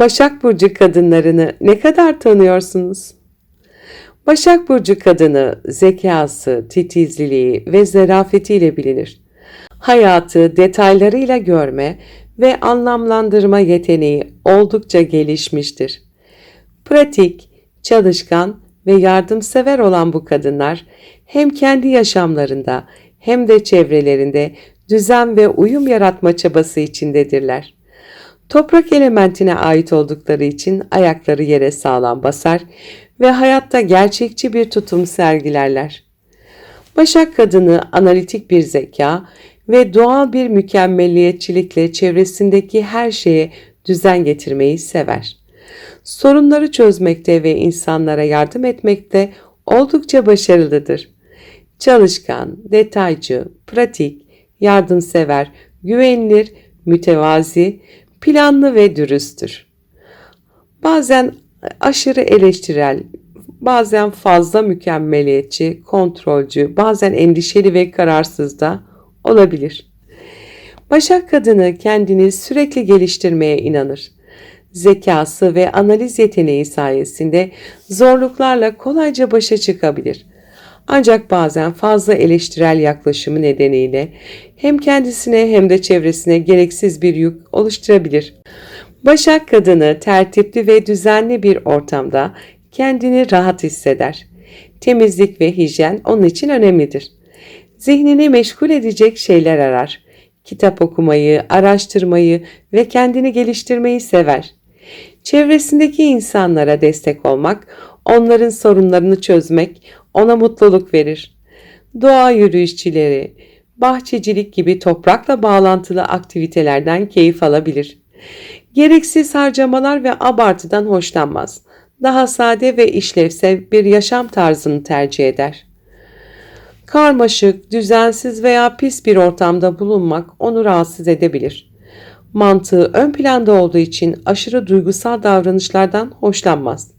Başak Burcu kadınlarını ne kadar tanıyorsunuz? Başak Burcu kadını zekası, titizliliği ve zarafetiyle bilinir. Hayatı detaylarıyla görme ve anlamlandırma yeteneği oldukça gelişmiştir. Pratik, çalışkan ve yardımsever olan bu kadınlar hem kendi yaşamlarında hem de çevrelerinde düzen ve uyum yaratma çabası içindedirler. Toprak elementine ait oldukları için ayakları yere sağlam basar ve hayatta gerçekçi bir tutum sergilerler. Başak kadını analitik bir zeka ve doğal bir mükemmelliyetçilikle çevresindeki her şeye düzen getirmeyi sever. Sorunları çözmekte ve insanlara yardım etmekte oldukça başarılıdır. Çalışkan, detaycı, pratik, yardımsever, güvenilir, mütevazi, planlı ve dürüsttür. Bazen aşırı eleştirel, bazen fazla mükemmeliyetçi, kontrolcü, bazen endişeli ve kararsız da olabilir. Başak kadını kendini sürekli geliştirmeye inanır. Zekası ve analiz yeteneği sayesinde zorluklarla kolayca başa çıkabilir. Ancak bazen fazla eleştirel yaklaşımı nedeniyle hem kendisine hem de çevresine gereksiz bir yük oluşturabilir. Başak kadını tertipli ve düzenli bir ortamda kendini rahat hisseder. Temizlik ve hijyen onun için önemlidir. Zihnini meşgul edecek şeyler arar. Kitap okumayı, araştırmayı ve kendini geliştirmeyi sever. Çevresindeki insanlara destek olmak, onların sorunlarını çözmek ona mutluluk verir. Doğa yürüyüşçileri, bahçecilik gibi toprakla bağlantılı aktivitelerden keyif alabilir. Gereksiz harcamalar ve abartıdan hoşlanmaz. Daha sade ve işlevsel bir yaşam tarzını tercih eder. Karmaşık, düzensiz veya pis bir ortamda bulunmak onu rahatsız edebilir. Mantığı ön planda olduğu için aşırı duygusal davranışlardan hoşlanmaz.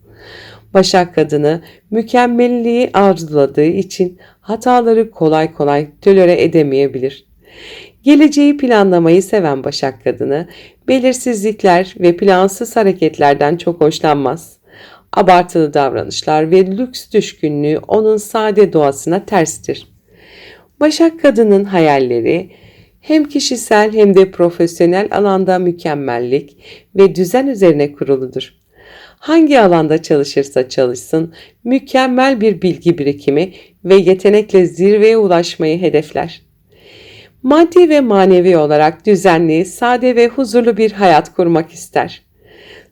Başak kadını mükemmelliği arzuladığı için hataları kolay kolay tölere edemeyebilir. Geleceği planlamayı seven Başak kadını belirsizlikler ve plansız hareketlerden çok hoşlanmaz. Abartılı davranışlar ve lüks düşkünlüğü onun sade doğasına terstir. Başak kadının hayalleri hem kişisel hem de profesyonel alanda mükemmellik ve düzen üzerine kuruludur. Hangi alanda çalışırsa çalışsın mükemmel bir bilgi birikimi ve yetenekle zirveye ulaşmayı hedefler. Maddi ve manevi olarak düzenli, sade ve huzurlu bir hayat kurmak ister.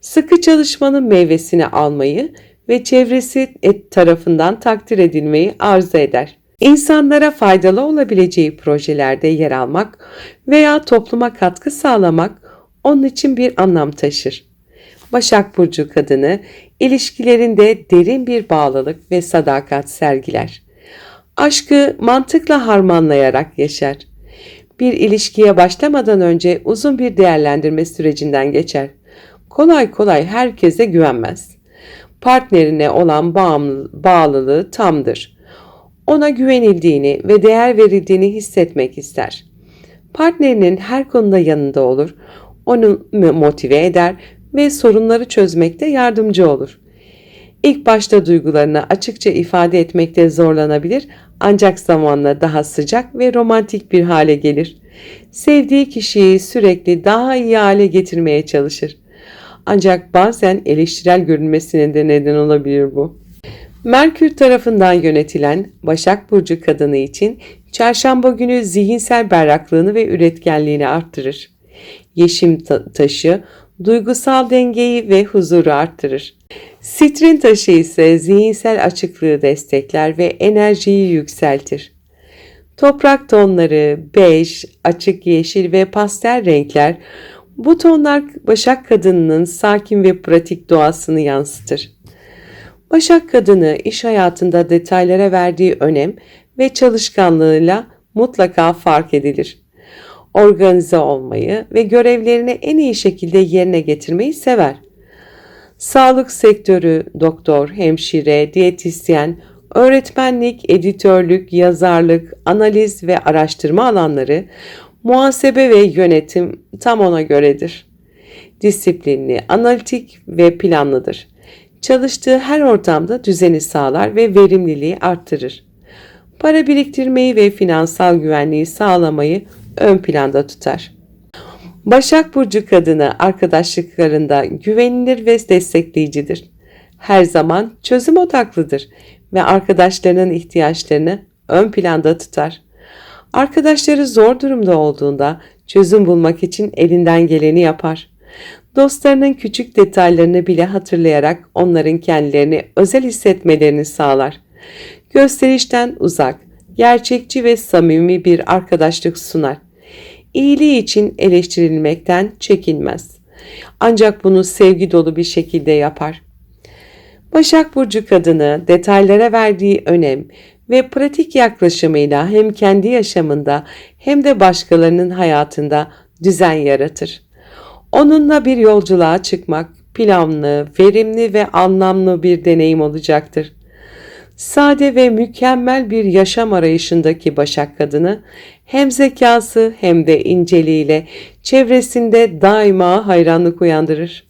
Sıkı çalışmanın meyvesini almayı ve çevresi tarafından takdir edilmeyi arzu eder. İnsanlara faydalı olabileceği projelerde yer almak veya topluma katkı sağlamak onun için bir anlam taşır. Başak Burcu kadını ilişkilerinde derin bir bağlılık ve sadakat sergiler. Aşkı mantıkla harmanlayarak yaşar. Bir ilişkiye başlamadan önce uzun bir değerlendirme sürecinden geçer. Kolay kolay herkese güvenmez. Partnerine olan bağlılığı tamdır. Ona güvenildiğini ve değer verildiğini hissetmek ister. Partnerinin her konuda yanında olur, onu motive eder ve sorunları çözmekte yardımcı olur. İlk başta duygularını açıkça ifade etmekte zorlanabilir ancak zamanla daha sıcak ve romantik bir hale gelir. Sevdiği kişiyi sürekli daha iyi hale getirmeye çalışır. Ancak bazen eleştirel görünmesine de neden olabilir bu. Merkür tarafından yönetilen Başak Burcu kadını için çarşamba günü zihinsel berraklığını ve üretkenliğini arttırır. Yeşim taşı duygusal dengeyi ve huzuru arttırır. Sitrin taşı ise zihinsel açıklığı destekler ve enerjiyi yükseltir. Toprak tonları, bej, açık yeşil ve pastel renkler bu tonlar Başak kadınının sakin ve pratik doğasını yansıtır. Başak kadını iş hayatında detaylara verdiği önem ve çalışkanlığıyla mutlaka fark edilir organize olmayı ve görevlerini en iyi şekilde yerine getirmeyi sever. Sağlık sektörü, doktor, hemşire, diyetisyen, öğretmenlik, editörlük, yazarlık, analiz ve araştırma alanları, muhasebe ve yönetim tam ona göredir. Disiplinli, analitik ve planlıdır. Çalıştığı her ortamda düzeni sağlar ve verimliliği arttırır. Para biriktirmeyi ve finansal güvenliği sağlamayı ön planda tutar. Başak Burcu kadını arkadaşlıklarında güvenilir ve destekleyicidir. Her zaman çözüm odaklıdır ve arkadaşlarının ihtiyaçlarını ön planda tutar. Arkadaşları zor durumda olduğunda çözüm bulmak için elinden geleni yapar. Dostlarının küçük detaylarını bile hatırlayarak onların kendilerini özel hissetmelerini sağlar. Gösterişten uzak, gerçekçi ve samimi bir arkadaşlık sunar. İyiliği için eleştirilmekten çekinmez. Ancak bunu sevgi dolu bir şekilde yapar. Başak Burcu kadını detaylara verdiği önem ve pratik yaklaşımıyla hem kendi yaşamında hem de başkalarının hayatında düzen yaratır. Onunla bir yolculuğa çıkmak planlı, verimli ve anlamlı bir deneyim olacaktır. Sade ve mükemmel bir yaşam arayışındaki Başak kadını hem zekası hem de inceliğiyle çevresinde daima hayranlık uyandırır.